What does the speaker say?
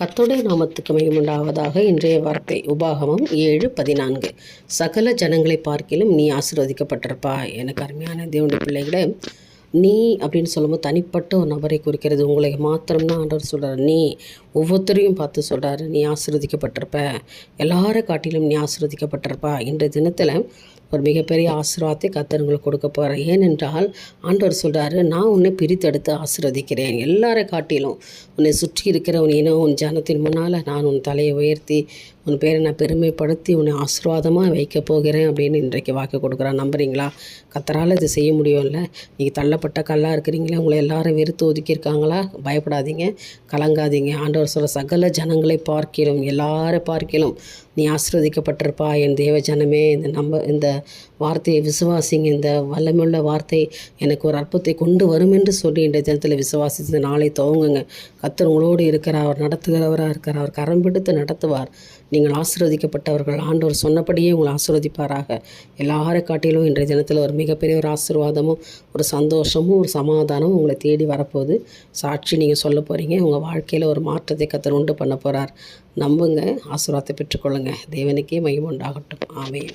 கத்துடைய நாமத்துக்கு மகிமுண்டாவதாக இன்றைய வார்த்தை உபாகமம் ஏழு பதினான்கு. சகல ஜனங்களை பார்க்கிலும் நீ ஆசீர்வதிக்கப்பட்டிருப்பா எனக்கு அருமையான தேவனுடைய பிள்ளைகளே நீ அப்படின்னு சொல்லும்போது தனிப்பட்ட ஒரு நபரை குறிக்கிறது உங்களை மாத்திரம்தான் ஆண்டவர் சொல்கிறார் நீ ஒவ்வொருத்தரையும் பார்த்து சொல்கிறாரு நீ ஆசீர்வதிக்கப்பட்டிருப்ப. எல்லாரை காட்டிலும் நீ ஆசீர்வதிக்கப்பட்டிருப்பா. இன்றைய தினத்தில் ஒரு மிகப்பெரிய ஆசீர்வாதத்தை கத்தர் உங்களுக்கு கொடுக்க போகிறேன் ஏனென்றால் ஆண்டவர் சொல்கிறாரு நான் உன்னை பிரித்தெடுத்து ஆசீர்வதிக்கிறேன். எல்லாரை காட்டிலும் உன்னை சுற்றி இருக்கிற உன் இனம் உன் ஜனத்தின் முன்னால் நான் உன் தலையை உயர்த்தி உன் பேரை நான் பெருமைப்படுத்தி உன்னை ஆசீர்வாதமாக வைக்க போகிறேன் அப்படின்னு இன்றைக்கு வாக்கு கொடுக்குறான் நம்புறீங்களா? கத்தரால் இது செய்ய முடியும்ல? நீங்கள் தள்ளப்பட்ட கல்லாக இருக்கிறீங்களே உங்களை எல்லாரும் வெறுத்து ஒதுக்கியிருக்காங்களா? பயப்படாதீங்க கலங்காதீங்க. ஆண்டவர் சொல்ல சகல ஜனங்களை பார்க்கிலும் எல்லாரை பார்க்கிலும் நீ ஆசீர்வதிக்கப்பட்டிருப்பா. என் தேவ ஜனமே இந்த நம்ம இந்த வார்த்தையை விசுவாசிங்க. இந்த வல்லமுள்ள வார்த்தை எனக்கு ஒரு அற்புதத்தை கொண்டு வரும் என்று சொல்லி இன்றைய தினத்தில் விசுவாசித்து நாளை துவங்குங்க. கத்தர் உங்களோடு இருக்கிறார் அவர் நடத்துகிறவராக இருக்கிறார் அவர் கரம் பிடித்து நடத்துவார். நீங்கள் ஆசீர்வதிக்கப்பட்டவர்கள். ஆண்டவர் சொன்னபடியே உங்களை ஆசீர்வதிப்பாராக. எல்லாரை காட்டிலும் இன்றைய தினத்தில் ஒரு மிகப்பெரிய ஒரு ஆசீர்வாதமும் ஒரு சந்தோஷமும் ஒரு சமாதானமும் உங்களை தேடி வரப்போகுது. சாட்சி நீங்கள் சொல்ல போகிறீங்க உங்கள் வாழ்க்கையில் ஒரு மாற்றத்தை கத்தர் உண்டு பண்ண போகிறார் நம்புங்க. ஆசீர்வாதத்தை பெற்றுக்கொள்ளுங்க. தேவனுக்கே மையம் உண்டாகட்டும். ஆமென்.